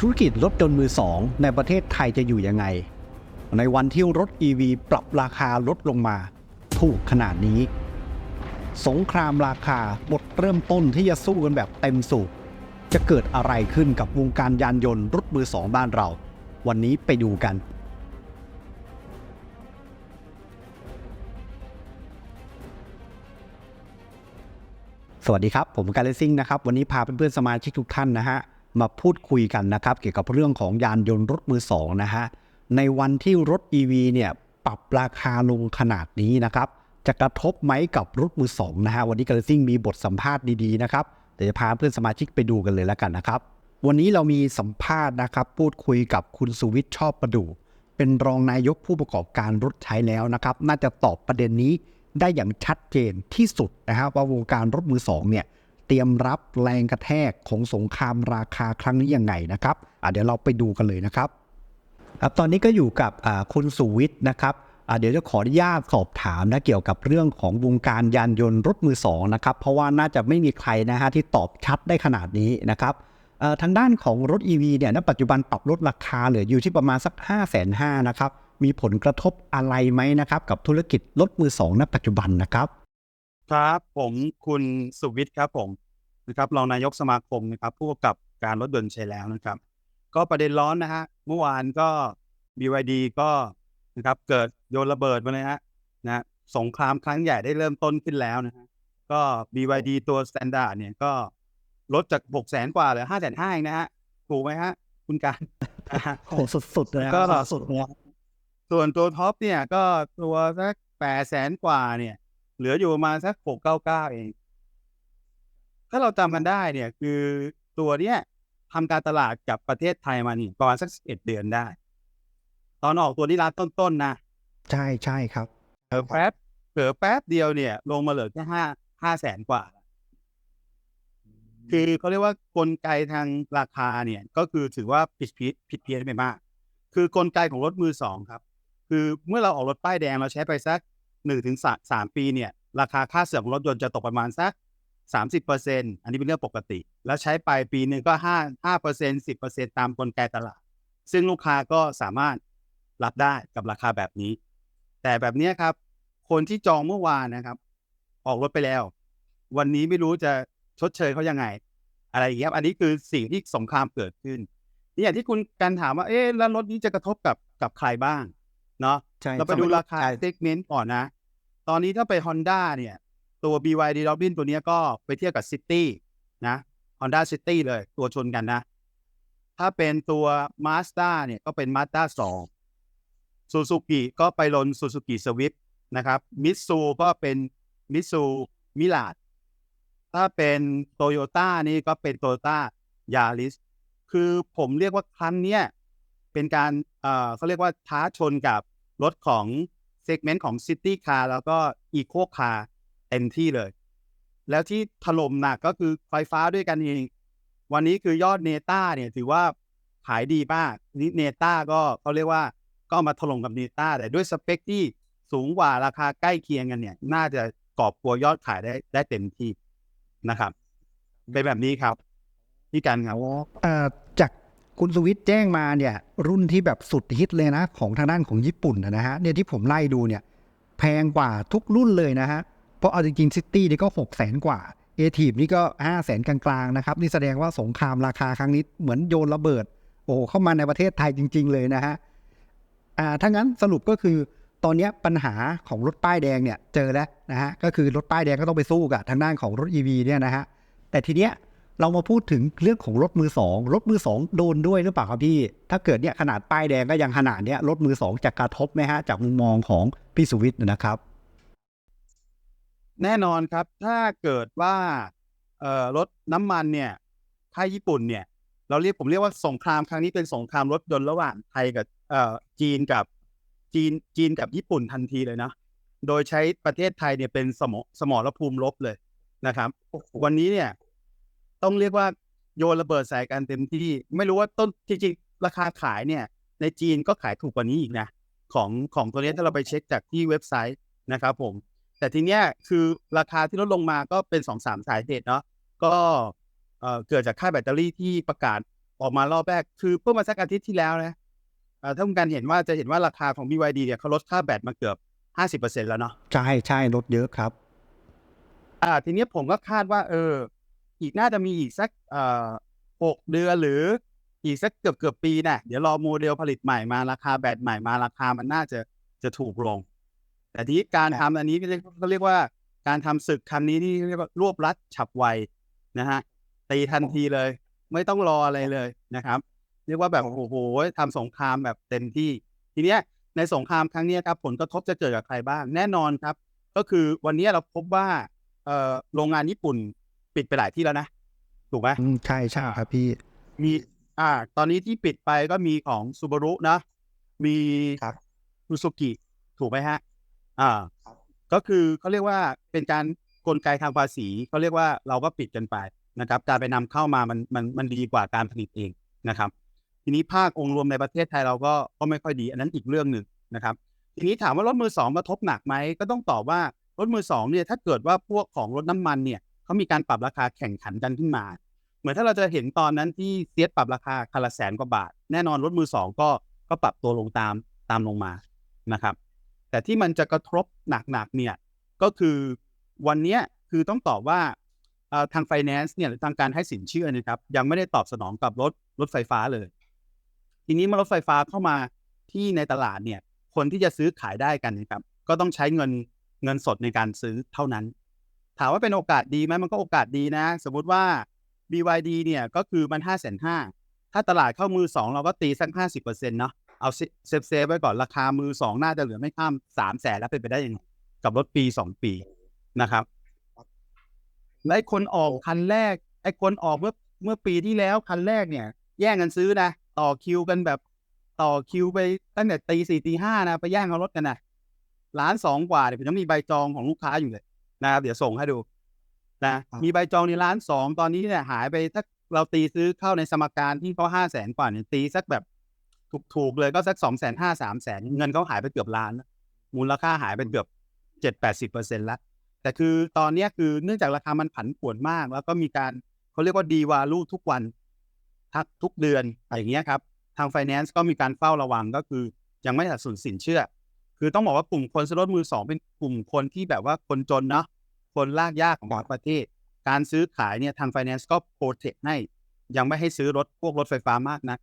ธุรกิจรถยนต์มือสองในประเทศไทยจะอยู่ยังไง ในวันที่รถ EV ปรับราคาลดลงมา ถูกขนาดนี้ สงครามราคาบทเริ่มต้นที่จะสู้กันแบบเต็มสูบจะเกิดอะไรขึ้นกับวงการยานยนต์รถมือสองบ้านเรา วันนี้ไปดูกันสวัสดีครับ ผมการเลซิ่งนะครับ วันนี้พาเพื่อนๆสมาชิกทุกท่านนะฮะ มาพูดคุยกันนะครับ เกี่ยวกับเรื่องของยานยนต์รถมือสองนะฮะในวันที่รถ EV เนี่ยปรับราคาลงขนาดนี้นะครับ จะกระทบไหมกับรถมือสองนะฮะวันนี้กรเลซิ่งมีบทสัมภาษณ์ดีๆนะครับเดี๋ยวจะพาเพื่อนสมาชิกไปดูกันเลยแล้วกันนะครับ วันนี้เรามีสัมภาษณ์นะครับ พูดคุยกับคุณสุวิทย์ชอบประดู เป็นรองนายกผู้ประกอบการรถใช้แล้วนะครับ น่าจะตอบประเด็นนี้ได้อย่างชัดเจนที่สุดนะครับว่าวงการรถมือสองเนี่ย เตรียมรับแรงกระแทกของสงครามราคาครั้งนี้ยังไงนะครับอะเดี๋ยวเราไปดูกันเลยนะครับครับตอนนี้ก็อยู่กับคุณสุวิทย์นะครับอะเดี๋ยวจะขออนุญาตสอบถามนะเกี่ยวกับเรื่องของวงการยานยนต์รถมือสองนะครับเพราะว่าน่าจะไม่มีใครนะฮะที่ตอบชัดได้ขนาดนี้นะครับทางด้านของรถ EV เนี่ยณปัจจุบันปรับลดราคาเหลืออยู่ที่ประมาณสัก 5 5 0 0 0นะครับมีผลกระทบอะไรไหมนะครับกับธุรกิจรถมือสองณปัจจุบันนะครับ ครับผมคุณสุวิทย์ครับผมนะครับรองนายกสมาคมนะครับผู้กำกับการรถยนต์ใช้แล้วนะครับ ก็ประเด็นร้อนนะฮะเมื่อวานก็ BYD ก็นะครับเกิดโยนระเบิดมาเลยฮะนะสงครามครั้งใหญ่ได้เริ่มต้นขึ้นแล้วนะฮะก็ BYD ตัว Standard เนี่ยก็ลดจาก6 0 0 0 0กว่าเหลือ5 5 0 0 0เองนะฮะถูกไหมฮะ คุณการนะฮะโอ้สุดๆเลยก็สุดเลยส่วนตัวท็อปเนี่ยก็ตัวสักแปดแสนกว่าเนี่ย เหลืออยู่ประมาณสักหกเก้าเก้าเอง ถ้าเราจำกันได้เนี่ย คือตัวเนี้ยทำการตลาดกับประเทศไทยมานี่ประมาณสักสิบเอ็ดเดือนได้ ตอนออกตัวนี้ร้านต้นๆนะใช่ใช่ครับเผลอแป๊บเผลอแป๊บเดียวเนี่ย ลงมาเหลือแค่ห้าห้าแสนกว่า คือเขาเรียกว่ากลไกทางราคาเนี่ย ก็คือถือว่าผิดผิดผิดเพี้ยนไปมาก คือกลไกของรถมือสองครับ คือเมื่อเราออกรถป้ายแดงเราใช้ไปสัก หนึ่งถึงสามปีเนี่ยราคาค่าเสื่อมของรถยนต์จะตกประมาณสักสามสิบเปอร์เซ็นอันนี้เป็นเรื่องปกติ แล้วใช้ไปปีหนึ่งก็ห้าห้าเปอร์เซ็นสิบเปอร์เซ็นตามกลไกตลาด ซึ่งลูกค้าก็สามารถรับได้กับราคาแบบนี้ แต่แบบนี้ครับ คนที่จองเมื่อวานนะครับ ออกรถไปแล้ว วันนี้ไม่รู้จะชดเชยเขายังไง อะไรอย่างเงี้ยอันนี้คือสิ่งที่สงครามเกิดขึ้นนี่อย่างที่คุณกันถามว่าเอ๊ะแล้วรถนี้จะกระทบกับกับใครบ้าง เนาะใช่เราไปดูราคาเซกเมนต์ก่อนนะ ตอนนี้ถ้าไป Honda เนี่ย ตัว BYD Robin ตัวเนี้ยก็ไปเทียบกับ City นะ Honda City เลยตัวชนกันนะ ถ้าเป็นตัว Mazda เนี่ยก็เป็น Mazda 2 Suzuki ก็ไปลน Suzuki Swift นะครับ Mitsu ก็เป็น Mitsu Mirage ถ้าเป็นโตโยต้านี่ก็เป็นโตโยต้ายาริสคือผมเรียกว่าครั้งเนี้ย เป็นการเอ่อเขาเรียกว่าท้าชนกับรถของเซกเมนต์ของซิตี้คาร์แล้วก็อีโคคาร์เต็มที่เลย แล้วที่ถล่มหนักก็คือไฟฟ้าด้วยกันเอง วันนี้คือยอดเนต้าเนี่ยถือว่าขายดีมากนี่เนต้าก็เขาเรียกว่าก็มาถล่มกับเนต้าแต่ด้วยสเปคที่สูงกว่าราคาใกล้เคียงกันเนี่ย น่าจะกอบกัวยอดขายได้ได้เต็มที่นะครับเป็นแบบนี้ครับพี่กันครับเอ่อจาก คุณสวิทย์แจ้งมาเนี่ยรุ่นที่แบบสุดฮิตเลยนะ ของทางด้านของญี่ปุ่นนะฮะเนี่ยที่ผมไล่ดูเนี่ยแพงกว่าทุกรุ่นเลยนะฮะ เพราะเอาจริงๆซิตี้นี่ก็หกแสนกว่าเอทีนี่ก็ห้าแสนกลางๆนะครับนี่แสดงว่าสงครามราคาครั้งนี้เหมือนโยนระเบิด โอ้เข้ามาในประเทศไทยจริง ๆ เลยนะฮะอ่าถ้างั้นสรุปก็คือตอนนี้ปัญหาของรถป้ายแดงเนี่ยเจอแล้วนะฮะก็คือรถป้ายแดงก็ต้องไปสู้กับทางด้านของรถ EV เนี่ยนะฮะแต่ทีเนี้ย เรามาพูดถึงเรื่องของรถมือสองรถมือสองโดนด้วยหรือเปล่าครับพี่ ถ้าเกิดเนี่ยขนาดป้ายแดงก็ยังขนาดเนี้ยรถมือสองจะกระทบไหมฮะ จากมุมมองของพี่สุวิทย์นะครับ แน่นอนครับถ้าเกิดว่าเอ่อรถน้ำมันเนี่ยค่ายญี่ปุ่นเนี่ย เราเรียกผมเรียกว่าสงครามครั้งนี้เป็นสงครามรถยนต์ระหว่างไทยกับเอ่อจีนกับจีนจีนกับญี่ปุ่นทันทีเลยนะโดยใช้ประเทศไทยเนี่ยเป็นสมอสมรภูมิรบเลยนะครับ วันนี้เนี่ย ต้องเรียกว่าโยนระเบิดใส่กันเต็มที่ ไม่รู้ว่าต้นจริงๆราคาขายเนี่ย ในจีนก็ขายถูกกว่านี้อีกนะ ของของตัวนี้ถ้าเราไปเช็คจากที่เว็บไซต์นะครับผม แต่ทีเนี้ยคือราคาที่ลดลงมาก็เป็นสองสามสาเหตุเนาะก็เอ่อเกิดจากค่าแบตเตอรี่ที่ประกาศออกมารอบแรก คือเพิ่งมาสักอาทิตย์ที่แล้วนะเอ่อถ้าคุณการเห็นว่าจะเห็นว่าราคาของ BYD เนี่ยเขาลดค่าแบตมาเกือบห้าสิบเปอร์เซ็นแล้วเนาะใช่ใช่ลดเยอะครับ อ่า ทีเนี้ยผมก็คาดว่า เออ อีกน่าจะมีอีกสักเอ่อหกเดือนหรืออีกสักเกือบเกือบปีน่ะเดี๋ยวรอโมเดลผลิตใหม่มาราคาแบตใหม่มาราคามันน่าจะจะถูกลง แต่ทีนี้การทำอันนี้ก็เรียกก็เรียกว่าการทำศึกครั้งนี้นี่เรียกว่ารวบรัดฉับไวนะฮะตีทันทีเลย ไม่ต้องรออะไรเลยนะครับ เรียกว่าแบบโอ้โหทำสงครามแบบเต็มที่ ทีเนี้ยในสงครามครั้งนี้ครับผลกระทบจะเกิดกับใครบ้าง แน่นอนครับ ก็คือวันนี้เราพบว่าโรงงานญี่ปุ่น ปิดไปหลายที่แล้วนะถูกไหมอืมใช่ใช่ครับพี่ มีอ่า ตอนนี้ที่ปิดไปก็มีของซูบารุนะ มีครับซูซูกิถูกไหมฮะ อ่า ก็คือเขาเรียกว่าเป็นการกลไกทางภาษีเขาเรียกว่าเราก็ปิดกันไปนะครับ การไปนำเข้ามามันมันมันดีกว่าการผลิตเองนะครับ ทีนี้ภาคองค์รวมในประเทศไทยเราก็ก็ไม่ค่อยดี อันนั้นอีกเรื่องหนึ่งนะครับ ทีนี้ถามว่ารถมือสองกระทบหนักไหมก็ต้องตอบว่ารถมือสองเนี่ยถ้าเกิดว่าพวกของรถน้ำมันเนี่ย เขามีการปรับราคาแข่งขันกันขึ้นมา เหมือนถ้าเราจะเห็นตอนนั้นที่เซียสปรับราคาคันละแสนกว่าบาท แน่นอนรถมือสองก็ก็ปรับตัวลงตามตามลงมานะครับ แต่ที่มันจะกระทบหนักๆเนี่ยก็คือวันนี้คือต้องตอบว่าทางไฟแนนซ์เนี่ยหรือทางการให้สินเชื่อนะครับ ยังไม่ได้ตอบสนองกับรถรถไฟฟ้าเลย ทีนี้เมื่อรถไฟฟ้าเข้ามาที่ในตลาดเนี่ย คนที่จะซื้อขายได้กันนะครับ ก็ต้องใช้เงินเงินสดในการซื้อเท่านั้น ถามว่าเป็นโอกาสดีไหมมันก็โอกาสดีนะ สมมุติว่า BYD เนี่ยก็คือมันห้าแสนห้าถ้าตลาดเข้ามือสองเราก็ตีสักห้าสิบเปอร์เซ็นต์เนาะเอาเซฟเซฟไว้ก่อนราคามือสองน่าจะเหลือไม่ข้ามสามแสนแล้วเป็นไปได้ยังไงกับรถปีสองปีนะครับและไอ้คนออกคันแรก ไอ้คนออกเมื่อเมื่อปีที่แล้วคันแรกเนี่ย แย่งกันซื้อนะต่อคิวกันแบบต่อคิวไปตั้งแต่ตีสี่ตีห้านะ ไปแย่งเอารถกันนะล้านสองกว่าเดี๋ยวผมยังมีใบจองของลูกค้าอยู่เลย นะครับเดี๋ยวส่งให้ดูนะมีใบจองในร้านสองตอนนี้เนี่ยหายไปถ้าเราตีซื้อเข้าในสมการที่เขาห้าแสนกว่าเนี่ยตีสักแบบถูกๆเลยก็สักสองแสนห้าสามแสนเงินเขาหายไปเกือบล้านแล้วมูลค่าหายไปเกือบเจ็ดแปดสิบเปอร์เซ็นต์แล้วแต่คือตอนเนี้ยคือเนื่องจากราคามันผันผวนมาก แล้วก็มีการเขาเรียกว่าดีวาลูทุกวันทักทุกเดือนอะไรอย่างเงี้ยครับ ทางไฟแนนซ์ก็มีการเฝ้าระวังก็คือยังไม่ตัดสินสินเชื่อ คือต้องบอกว่ากลุ่มคนซื้อรถมือสองเป็นกลุ่มคนที่แบบว่าคนจนเนาะคนลากยากของประเทศ การซื้อขายเนี่ยทางไฟแนนซ์ก็โปรเทคให้ ยังไม่ให้ซื้อรถพวกรถไฟฟ้ามากนะ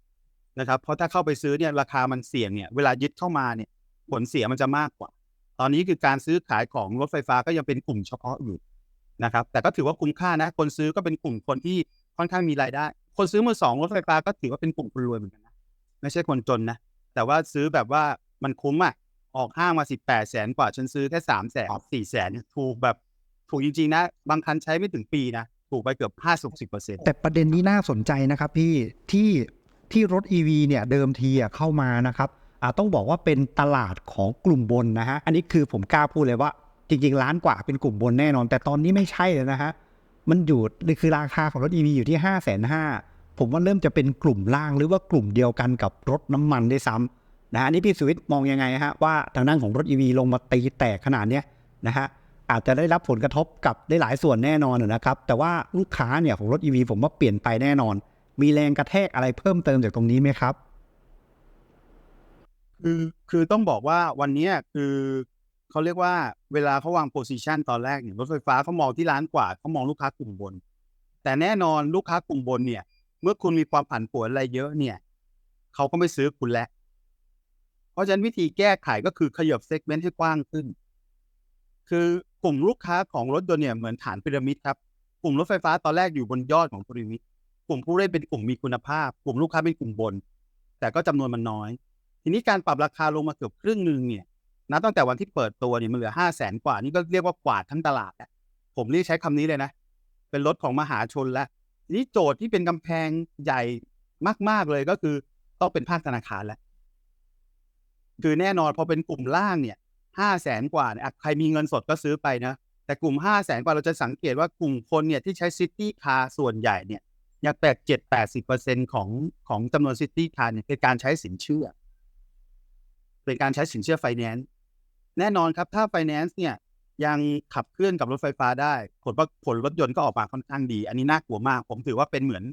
นะครับ เพราะถ้าเข้าไปซื้อเนี่ยราคามันเสี่ยงเนี่ยเวลายึดเข้ามาเนี่ยผลเสียมันจะมากกว่า ตอนนี้คือการซื้อขายของรถไฟฟ้าก็ยังเป็นกลุ่มเฉพาะอยู่นะครับ แต่ก็ถือว่าคุ้มค่านะ คนซื้อก็เป็นกลุ่มคนที่ค่อนข้างมีรายได้ คนซื้อมือสองรถไฟฟ้าก็ถือว่าเป็นกลุ่มคนรวยเหมือนกันนะ ไม่ใช่คนจนนะ แต่ว่าซื้อแบบว่ามันคุ้มอะ ออกห้างมาสิบแปดแสนกว่า ฉันซื้อแค่สามแสนสี่แสนถูกแบบถูกจริง ๆ นะ บางคันใช้ไม่ถึงปีนะ ถูกไปเกือบห้าสิบสิบเปอร์เซ็นต์แต่ประเด็นนี้น่าสนใจนะครับพี่ที่ที่รถ EV เนี่ยเดิมทีอะเข้ามานะครับอ่าต้องบอกว่าเป็นตลาดของกลุ่มบนนะฮะอันนี้คือผมกล้าพูดเลยว่า จริง ๆ ล้านกว่าเป็นกลุ่มบนแน่นอน แต่ตอนนี้ไม่ใช่เลยนะฮะมันอยู่คือราคาของรถ EV อยู่ที่5้าแสนห้าผมว่าเริ่มจะเป็นกลุ่มล่างหรือว่ากลุ่มเดียวกันกับรถน้ำมันด้วยซ้ำ นะฮะนนี้พี่สุวิทย์มองยังไงฮะว่าทางด้านของรถ EV ลงมาตีแตกขนาดเนี้ยนะฮะอาจจะได้รับผลกระทบกับได้หลายส่วนแน่นอนนะครับ แต่ว่าลูกค้าเนี่ยของรถ EV ผมว่าเปลี่ยนไปแน่นอน มีแรงกระแทกอะไรเพิ่มเติมจากตรงนี้ไหมครับคือคือต้องบอกว่าวันนี้คือเขาเรียกว่าเวลาเขาวางโพซิชันตอนแรกเนี่ยรถไฟฟ้าเขามองที่ร้านกว่าเขามองลูกค้ากลุ่มบน แต่แน่นอนลูกค้ากลุ่มบนเนี่ย เมื่อคุณมีความผันผวนอะไรเยอะเนี่ยเขาก็ไม่ซื้อคุณแล้ว เพราะฉะนั้นวิธีแก้ไขก็คือขยับเซกเมนต์ให้กว้างขึ้น คือกลุ่มลูกค้าของรถยนต์เนี่ยเหมือนฐานพีระมิดครับ กลุ่มรถไฟฟ้าตอนแรกอยู่บนยอดของพีระมิด กลุ่มผู้เล่นเป็นกลุ่มมีคุณภาพ กลุ่มลูกค้าเป็นกลุ่มบน แต่ก็จำนวนมันน้อย ทีนี้การปรับราคาลงมาเกือบครึ่งหนึ่งเนี่ยนับตั้งแต่วันที่เปิดตัวเนี่ยมันเหลือห้าแสนกว่า นี่ก็เรียกว่ากวาดทั้งตลาดแหล้วผมเรียกใช้คำนี้เลยนะ เป็นรถของมหาชนแล้วนี้โจทย์ที่เป็นกำแพงใหญ่มาก ๆเลยก็คือต้องเป็นภาคธนาคารแล้ว คือแน่นอนพอเป็นกลุ่มล่างเนี่ยห้าแสนกว่าเนี่ยใครมีเงินสดก็ซื้อไปนะ แต่กลุ่มห้าแสนกว่าเราจะสังเกตว่ากลุ่มคนเนี่ยที่ใช้ซิตี้คาร์ส่วนใหญ่เนี่ยยังแตกเจ็ดแปดสิบเปอร์เซ็นของของจำนวนซิตี้คาร์เนี่ยเป็นการใช้สินเชื่อ เป็นการใช้สินเชื่อไฟแนนซ์แน่นอนครับถ้าไฟแนนซ์เนี่ยยังขับเคลื่อนกับรถไฟฟ้าได้ ผลว่าผลรถยนต์ก็ออกมาค่อนข้างดี อันนี้น่ากลัวมาก ผมถือว่าเป็นเหมือน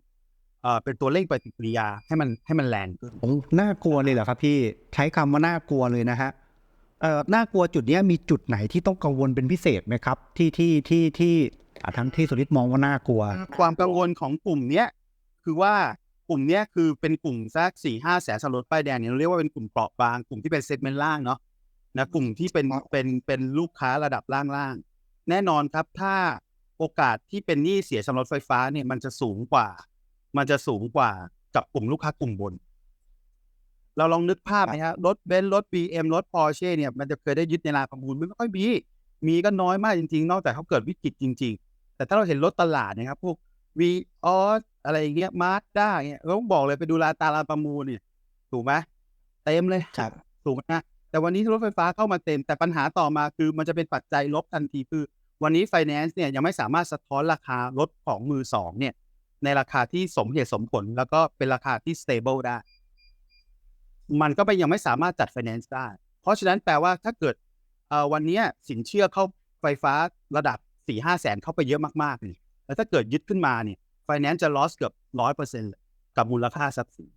เอ่อเป็นตัวเร่งปฏิกิริยาให้มันให้มันแรงขึ้นโอ้น่ากลัวเลยเหรอครับพี่ใช้คำว่าน่ากลัวเลยนะฮะเอ่อน่ากลัวจุดเนี้ยมีจุดไหนที่ต้องกังวลเป็นพิเศษไหมครับ ที่ที่ที่ที่อะทั้งที่สุริตมองว่าน่ากลัว ความกังวลของกลุ่มเนี้ยคือว่ากลุ่มเนี้ยคือเป็นกลุ่มสักสี่ห้าแสนสำรถป้ายแดงเนี่ยเราเรียกว่าเป็นกลุ่มเปราะบางกลุ่มที่เป็นเซกเมนต์ล่างเนาะนะกลุ่มที่เป็นเป็นเป็นลูกค้าระดับล่างๆแน่นอนครับถ้าโอกาสที่เป็นหนี้เสียสำรถไฟฟ้าเนี่ยมันจะสูงกว่า มันจะสูงกว่ากับกลุ่มลูกค้ากลุ่มบน เราลองนึกภาพไหมฮะรถเบนซ์รถ BM รถพอร์เช่เนี่ยมันจะเคยได้ยึดในราคาประมูลไม่ค่อยมีมีก็น้อยมากจริง ๆ นอกจากเขาเกิดวิกฤตจริง ๆ แต่ถ้าเราเห็นรถตลาดเนะครับพวกวีออสอะไรอย่างเงี้ยมาร์ด้าเงี้ยเราต้องบอกเลยไปดูราตาราประมูลเนี่ย ถูกไหมเต็มเลยครับถูกไหมฮะแต่วันนี้รถไฟฟ้าเข้ามาเต็ม แต่ปัญหาต่อมาคือมันจะเป็นปัจจัยลบทันทีคือ วันนี้ไฟแนนซ์เนี่ยยังไม่สามารถสะท้อนราคารถของมือสองเนี่ย ในราคาที่สมเหตุสมผล แล้วก็เป็นราคาที่ stable ได้ มันก็ไปยังไม่สามารถจัดไฟแนนซ์ได้ เพราะฉะนั้นแปลว่าถ้าเกิดวันนี้สินเชื่อเข้าไฟฟ้าระดับสี่ห้าแสนเข้าไปเยอะมากๆนี่แล้วถ้าเกิดยึดขึ้นมาเนี่ยไฟแนนซ์จะ loss เกือบร้อยเปอร์เซ็นต์กับมูลค่าทรัพย์สิน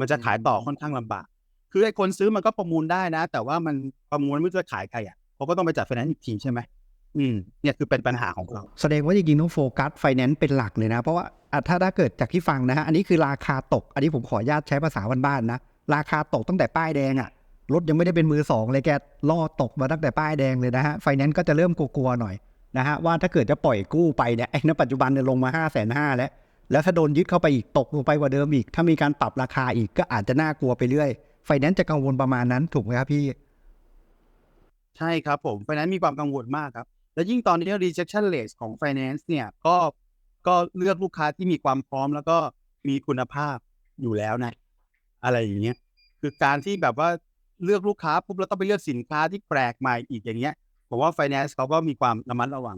มันจะขายต่อค่อนข้างลำบาก คือไอ้คนซื้อมันก็ประมูลได้นะ แต่ว่ามันประมูลไม่รู้จะขายใครอะเขาก็ต้องไปจัดไฟแนนซ์อีกทีใช่ไหม อืมเนี่ยคือเป็นปัญหาของเราแสดงว่าจริงๆต้องโฟกัสไฟแนนซ์เป็นหลักเลยนะ เพราะว่าอะถ้าถ้าเกิดจากที่ฟังนะฮะอันนี้คือราคาตก อันนี้ผมขออนุญาตใช้ภาษาบ้านๆนะ ราคาตกตั้งแต่ป้ายแดงอะรถยังไม่ได้เป็นมือสองเลยแกล่อตกมาตั้งแต่ป้ายแดงเลยนะฮะไฟแนนซ์ก็จะเริ่มกลัวๆหน่อยนะฮะว่าถ้าเกิดจะปล่อยกู้ไปเนี่ยไอ้ณปัจจุบันเนี่ยลงมา5้าแสนห้าแล้ว แล้วถ้าโดนยึดเข้าไปอีกตกลงไปกว่าเดิมอีก ถ้ามีการปรับราคาอีกก็อาจจะน่ากลัวไปเรื่อยไฟแนนซ์จะกังวลประมาณนั้นถูกไหมครับพี่ ใช่ครับผมไฟแนนซ์มีความกังวลมากครับ และยิ่งตอนนี้ rejection rate ของ finance เนี่ยก็ก็เลือกลูกค้าที่มีความพร้อมแล้วก็มีคุณภาพอยู่แล้วนะ อะไรอย่างเงี้ยคือการที่แบบว่าเลือกลูกค้าปุ๊บแล้วต้องไปเลือกสินค้าที่แปลกใหม่อีกอย่างเงี้ยผมว่า finance เขาก็มีความระมัดระวัง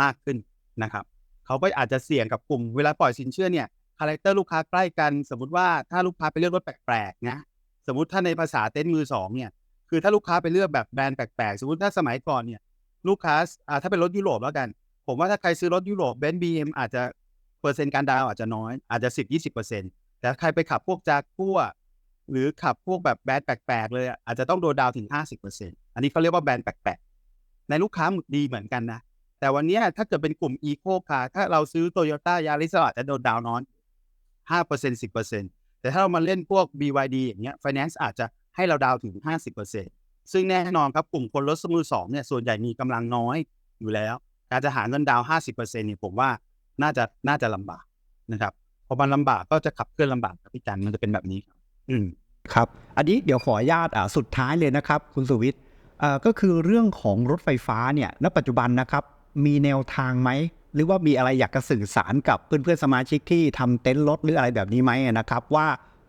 มากขึ้นนะครับเขาก็อาจจะเสี่ยงกับกลุ่มเวลาปล่อยสินเชื่อเนี่ยคาแรคเตอร์ลูกค้าใกล้กัน สมมติว่าถ้าลูกค้าไปเลือกรถแปลกๆนะสมมติถ้าในภาษาเต้นมือสองเนี่ยคือถ้าลูกค้าไปเลือกแบบแบรนด์แปลกๆ สมมติถ้าสมัยก่อนเนี่ย ลูกค้าอ่าถ้าเป็นรถยุโรปแล้วกัน ผมว่าถ้าใครซื้อรถยุโรปเบนซ์บีเอ็มอาจจะเปอร์เซ็นต์การดาวอาจจะน้อยอาจจะสิบยี่สิบเปอร์เซ็นต์แต่ถ้าใครไปขับพวกจากกัวหรือขับพวกแบบแบรนด์แปลกๆเลยอาจจะต้องโดนดาวถึงห้าสิบเปอร์เซ็นต์อันนี้เขาเรียกว่าแบรนด์แปลกๆ ในลูกค้าดีเหมือนกันนะ แต่วันนี้ถ้าเกิดเป็นกลุ่มอีโคคาร์ถ้าเราซื้อโตโยต้ายาริสอาจจะโดนดาวน้อยห้าเปอร์เซ็นต์สิบเปอร์เซ็นต์แต่ถ้าเรามาเล่นพวก BYD อย่างเงี้ย finance อาจจะให้เราดาวถึงห้าสิบเปอร์เซ็นต์ ซึ่งแน่นอนครับกลุ่มคนรถมือสองเนี่ยส่วนใหญ่มีกำลังน้อยอยู่แล้ว การจะหาเงินดาวห้าสิบเปอร์เซ็นต์เนี่ยผมว่าน่าจะน่าจะลำบากนะครับพอมันลำบากก็จะขับเคลื่อนลำบากครับพี่จันมันจะเป็นแบบนี้ครับอืมครับ อันนี้เดี๋ยวขออนุญาตอ่าสุดท้ายเลยนะครับ คุณสุวิทย์อ่าก็คือเรื่องของรถไฟฟ้าเนี่ยณปัจจุบันนะครับ มีแนวทางไหมหรือว่ามีอะไรอยากจะสื่อสารกับเพื่อนๆสมาชิกที่ทำเต็นท์รถหรืออะไรแบบนี้ไหมนะครับ ว่า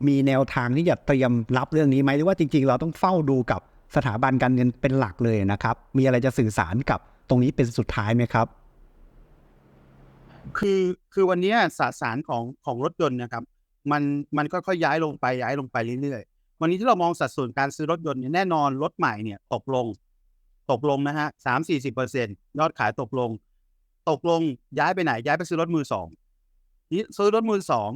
มีแนวทางที่จะเตรียมรับเรื่องนี้ไหมหรือว่าจริง ๆ เราต้องเฝ้าดูกับ สถาบันการเงินเป็นหลักเลยนะครับ มีอะไรจะสื่อสารกับตรงนี้เป็นสุดท้ายไหมครับ คือคือวันนี้สสารของของรถยนต์นะครับ มันมันก็ค่อยๆย้ายลงไปย้ายลงไปเรื่อยๆวันนี้ที่เรามองสัดส่วนการซื้อรถยนต์เนี่ยแน่นอนรถใหม่เนี่ยตกลง ตกลงนะฮะสามสี่สิบเปอร์เซ็นยอดขายตกลง ตกลงย้ายไปไหน ย้ายไปซื้อรถมือสองนี่ซื้อรถมือสอง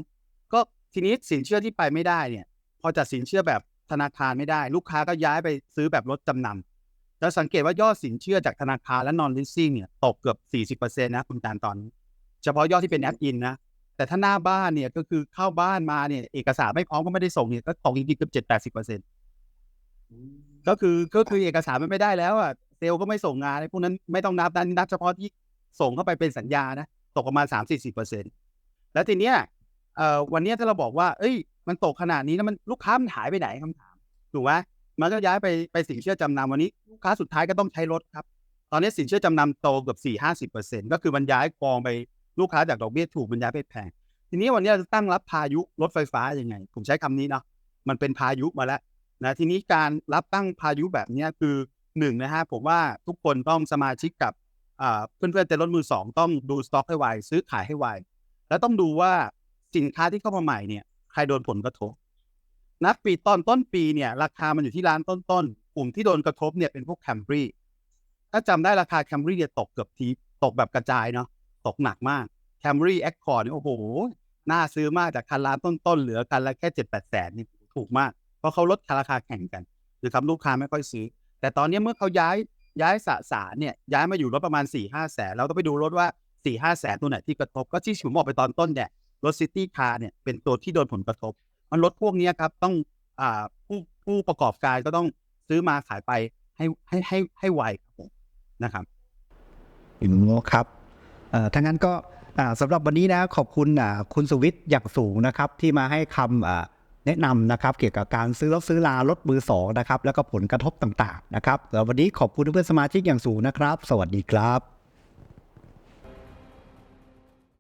ก็ทีนี้สินเชื่อที่ไปไม่ได้เนี่ย พอจัดสินเชื่อแบบ ธนาคารไม่ได้ ลูกค้าก็ย้ายไปซื้อแบบรถจำนำแล้วสังเกตว่ายอดสินเชื่อจากธนาคารและนอนลิสซิ่งเนี่ยตกเกือบสี่สิบเปอร์เซ็นต์นะคุณตาลตอนนี้เฉพาะยอดที่เป็นแอปอินนะแต่ถ้าหน้าบ้านเนี่ยก็คือเข้าบ้านมาเนี่ยเอกสารไม่พร้อมก็ไม่ได้ส่งเนี่ยก็ตกจริงๆเกือบเจ็ดแปดสิบเปอร์เซ็นต์ก็คือก็คือเอกสารมันไม่ได้แล้วอะเซลล์ก็ไม่ส่งงานไอ้พวกนั้นไม่ต้องนับนะนับเฉพาะที่ส่งเข้าไปเป็นสัญญานะ ตกประมาณสามสี่สิบเปอร์เซ็นต์แล้วทีเนี้ยเอ่อวันเนี้ยถ้าเราบอกว่า เอ้ย มันตกขนาดนี้แล้วมันลูกค้ามันหายไปไหนคำถามถูกไหมมันก็ย้ายไปไปสินเชื่อจำนำวันนี้ลูกค้าสุดท้ายก็ต้องใช้รถครับ ตอนนี้สินเชื่อจำนำโตเกือบสี่ห้าสิบเปอร์เซ็นต์ก็คือมันย้ายกองไปลูกค้าจากดอกเบี้ยถูกมันย้ายไปแพงทีนี้วันนี้เราจะตั้งรับพายุรถไฟฟ้ายังไง ผมใช้คำนี้เนาะมันเป็นพายุมาแล้วนะทีนี้การรับตั้งพายุแบบนี้คือหนึ่งนะฮะผมว่าทุกคนต้องสมาชิกกับอ่าเพื่อนๆเต็นท์รถมือสองต้องดูสต็อกให้ไวซื้อขายให้ไวแล้วต้องดูว่าสินค้าที่เข้ามาใหม่เนี่ย ใครโดนผลกระทบนับปีตอนต้นปีเนี่ย ราคามันอยู่ที่ร้านต้นๆกลุ่มที่โดนกระทบเนี่ยเป็นพวกแคมบรีถ้าจำได้ราคาแคมบรีเนี่ยตกเกือบทีตกแบบกระจายเนาะตกหนักมาก Camry Accord เนี่ยโอ้โห น่าซื้อมากจากคันล้านต้นๆเหลือคันละแค่เจ็ดแปดแสนนี่ถูกมาก เพราะเขาลดราคาแข่งกันนะครับลูกค้าไม่ค่อยซื้อ แต่ตอนนี้เมื่อเขาย้ายย้ายสสารเนี่ยย้ายมาอยู่รถประมาณ4ี่ห้าแสนเราต้องไปดูรถว่า4ี่ห้าแสนตัวไหนที่กระทบก็ที่ผมบอกไปตอนต้นเนี่ย รถซิตี้คาร์เนี่ยเป็นตัวที่โดนผลกระทบ มันรถพวกนี้ครับต้องอ่าผู้ผู้ประกอบการก็ต้องซื้อมาขายไปให้ให้ให้ให้ไวครับผมนะครับอืมครับอ่อถ้างั้นก็สำหรับวันนี้นะขอบคุณคุณสุวิทย์อย่างสูงนะครับ ที่มาให้คำแนะนำนะครับ เกี่ยวกับการซื้อรถซื้อลารถมือสองนะครับ แล้วก็ผลกระทบต่างๆนะครับวันนี้ขอบคุณเพื่อนสมาชิกอย่างสูงนะครับ สวัสดีครับ